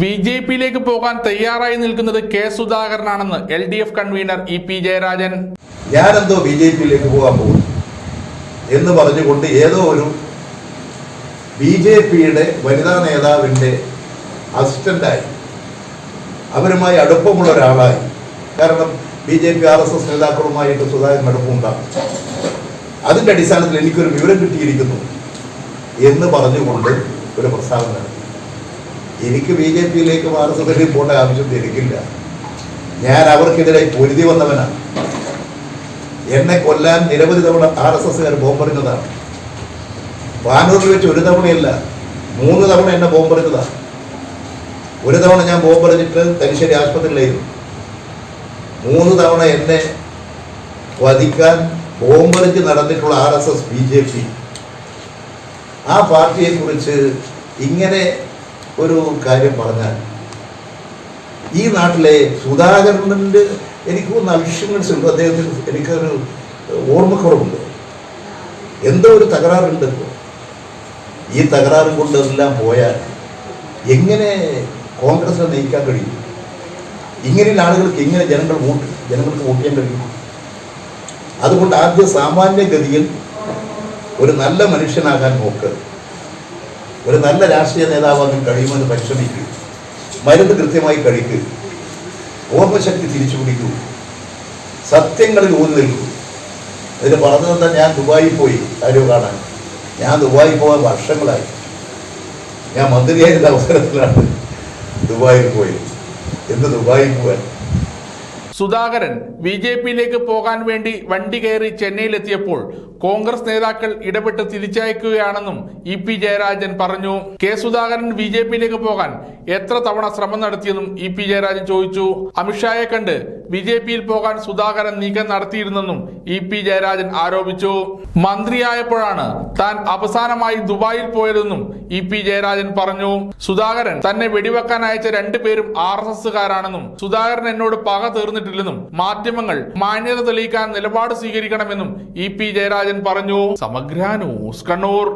B J പിയിലേക്ക് പോകാൻ തയ്യാറായി നിൽക്കുന്നത് K സുധാകരനാണെന്ന് L D F convener E P Jayarajan. ഞാനെന്തോ ബി ജെ പിയിലേക്ക് പോകാൻ പോകും എന്ന് പറഞ്ഞുകൊണ്ട് ഏതോ ഒരു ബി ജെ പിയുടെ വനിതാ നേതാവിന്റെ അസിസ്റ്റന്റായി. അവരുമായി അടുപ്പമുള്ള ഒരാളായി. കാരണം B J P R S S നേതാക്കളുമായിട്ട് Sudhakaran അടുപ്പമുണ്ടാകും അതിന്റെ അടിസ്ഥാനത്തിൽ എനിക്കൊരു വിവരം കിട്ടിയിരിക്കുന്നു എന്ന് പറഞ്ഞുകൊണ്ട് ഒരു പ്രസ്താവന നടത്തി. എനിക്ക് ബി ജെ പിയിലേക്ക് മാറുന്നതിൽ എസ് പോകേണ്ട ആവശ്യം എനിക്കില്ല. ഞാൻ അവർക്കെതിരെ പൊരുതി വന്നവനാണ്. എന്നെ കൊല്ലാൻ നിരവധി തവണ ആർ എസ് എസ്സുകാർ ബോംബെറിഞ്ഞതാണ്. പാനൂരിൽ വെച്ച് ഒരു തവണയല്ല മൂന്ന് തവണ എന്നെ ബോംബെറിഞ്ഞതാണ്. ഒരു തവണ ഞാൻ ബോംബെറിഞ്ഞിട്ട് തലശ്ശേരി ആശുപത്രിയിലായിരുന്നു. മൂന്ന് തവണ എന്നെ വധിക്കാൻ ബോംബെറിഞ്ഞ് നടന്നിട്ടുള്ള R S S B J P. ആ പാർട്ടിയെക്കുറിച്ച് ഇങ്ങനെ ഒരു കാര്യം പറഞ്ഞാൽ ഈ നാട്ടിലെ സുധാകരന്റെ എനിക്ക് ഒന്ന് അൽഷിമൻസ് ഉണ്ട് അദ്ദേഹത്തിന് എനിക്കൊരു ഓർമ്മക്കുറവുണ്ട്. എന്തോ ഒരു തകരാറുണ്ട് ഈ തകരാറും കൊണ്ടെല്ലാം പോയാൽ എങ്ങനെ കോൺഗ്രസിനെ നയിക്കാൻ കഴിയും? ഇങ്ങനെയുള്ള ആളുകൾക്ക് എങ്ങനെ ജനങ്ങൾ വോട്ട് ജനങ്ങൾക്ക് വോട്ട് ചെയ്യാൻ കഴിയും? അതുകൊണ്ട് ആദ്യ സാമാന്യഗതിയിൽ ഒരു നല്ല മനുഷ്യനാകാൻ നോക്ക്. ഒരു നല്ല രാഷ്ട്രീയ നേതാവാകാൻ കഴിയുമെന്ന് പരിശ്രമിക്കൂ. മരുന്ന് കൃത്യമായി കഴിക്കൂ. ഓർമ്മശക്തി തിരിച്ചു പിടിക്കൂ. സത്യങ്ങളിൽ ഊന്നി നിൽക്കൂ. ഇതിന് പറഞ്ഞു തന്നെ ഞാൻ ദുബായിൽ പോയി. കാര്യം കാണാൻ. ഞാൻ ദുബായിൽ പോകാൻ വർഷങ്ങളായി. ഞാൻ മന്ത്രിയായിരുന്ന അവസരത്തിലാണ് ദുബായിൽ പോയി എന്ത് ദുബായിൽ പോകാൻ സുധാകരൻ ബി ജെ പിയിലേക്ക് പോകാൻ വേണ്ടി വണ്ടി കയറി ചെന്നൈയിലെത്തിയപ്പോൾ കോൺഗ്രസ് നേതാക്കൾ ഇടപെട്ട് തിരിച്ചയക്കുകയാണെന്നും ഇ പി ജയരാജൻ പറഞ്ഞു. കെ സുധാകരൻ ബി ജെ പിയിലേക്ക് പോകാൻ എത്ര തവണ ശ്രമം നടത്തിയെന്നും ഇ പി ജയരാജൻ ചോദിച്ചു. അമിത്ഷായെ കണ്ട് ബി ജെ പിയിൽ പോകാൻ സുധാകരൻ നീക്കം നടത്തിയിരുന്നെന്നും ഇ പി ജയരാജൻ ആരോപിച്ചു. മന്ത്രിയായപ്പോഴാണ് താൻ അവസാനമായി ദുബായിൽ പോയതെന്നും ഇ പി ജയരാജൻ പറഞ്ഞു. സുധാകരൻ തന്നെ വെടിവെക്കാൻ അയച്ച രണ്ടുപേരും ആർ എസ് എസുകാരാണെന്നും സുധാകരൻ എന്നോട് പക തീർന്നിട്ടില്ലെന്നും മാധ്യമങ്ങൾ മാന്യത തെളിയിക്കാൻ നിലപാട് സ്വീകരിക്കണമെന്നും ഇ പി ജയരാജൻ പറഞ്ഞു. സമഗ്ര ന്യൂസ് കണ്ണൂർ.